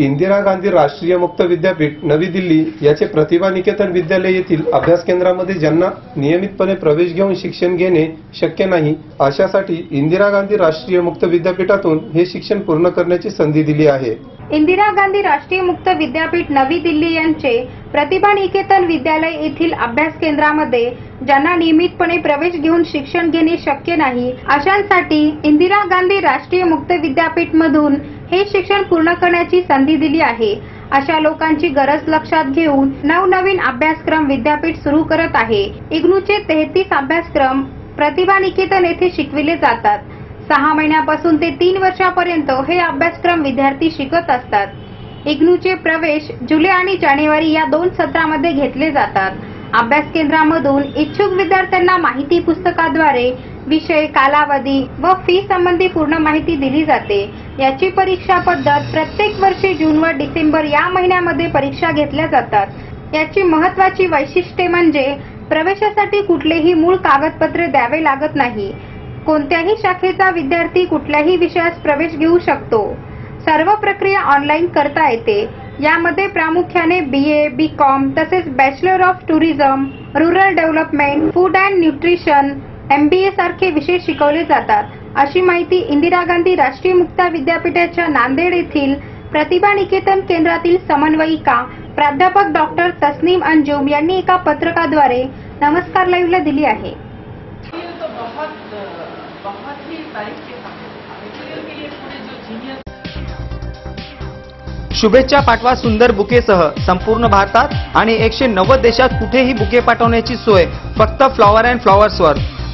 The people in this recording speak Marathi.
इंदिरा गांधी राष्ट्रीय मुक्त विद्यापीठ नवी दिल्ली याचे प्रतिभा निकेतन विद्यालय येथील अभ्यास केंद्रामध्ये ज्यांना नियमितपणे प्रवेश घेऊन शिक्षण घेणे शक्य नाही अशासाठी इंदिरा गांधी राष्ट्रीय मुक्त विद्यापीठातून हे शिक्षण पूर्ण करण्याची संधी दिली आहे. इंदिरा गांधी राष्ट्रीय मुक्त विद्यापीठ नवी दिल्ली यांचे प्रतिभा निकेतन विद्यालय येथील अभ्यास केंद्रामध्ये ज्यांना नियमितपणे प्रवेश घेऊन शिक्षण घेणे शक्य नाही अशांसाठी इंदिरा गांधी राष्ट्रीय मुक्त विद्यापीठ मधून हे शिक्षण पूर्ण करण्याची संधी दिली आहे. अशा लोकांची गरज लक्षात घेऊन नवनवीन अभ्यासक्रम विद्यापीठ सुरू करत आहे. इग्नूचे तेहतीस अभ्यासक्रम प्रतिभा निकेतन येथे शिकविले जातात. सहा महिन्यापासून ते तीन वर्षापर्यंत हे अभ्यासक्रम विद्यार्थी शिकत असतात. इग्नूचे प्रवेश जुलै आणि जानेवारी या दोन सत्रामध्ये घेतले जातात. अभ्यास केंद्रामधून इच्छुक विद्यार्थ्यांना माहिती पुस्तकाद्वारे विषय कालावधी व फी संबंधी पूर्ण माहिती दिली जाते. याची परीक्षा पद्धत प्रत्येक वर्षी जून व डिसेंबर या महिन्यामध्ये परीक्षा घेतल्या जातात. याची महत्वाची वैशिष्ट्ये म्हणजे प्रवेशासाठी कुठलेही मूळ कागदपत्रे द्यावे लागत नाही. कोणत्याही शाखेचा विद्यार्थी कुठल्याही विषयास प्रवेश घेऊ शकतो. सर्व प्रक्रिया ऑनलाईन करता येते. यामध्ये प्रामुख्याने बी ए बी कॉम तसेच bachelor of tourism rural development food and nutrition M B A सारखे विषय शिकवले जातात. अशी माहिती इंदिरा गांधी राष्ट्रीय मुक्त विद्यापीठाच्या नांदेड येथील प्रतिभा निकेतन केंद्रातील समन्वयिका प्राध्यापक डॉक्टर तस्नीम अंजुम यांनी एका पत्रकाद्वारे नमस्कार लाईव्हला दिली आहे. शुभेच्छा पाठवा सुंदर बुकेसह संपूर्ण भारतात आणि एकशे नव्वद देशात कुठेही बुके पाठवण्याची सोय फक्त फ्लॉवर अँड फ्लॉवर्सवर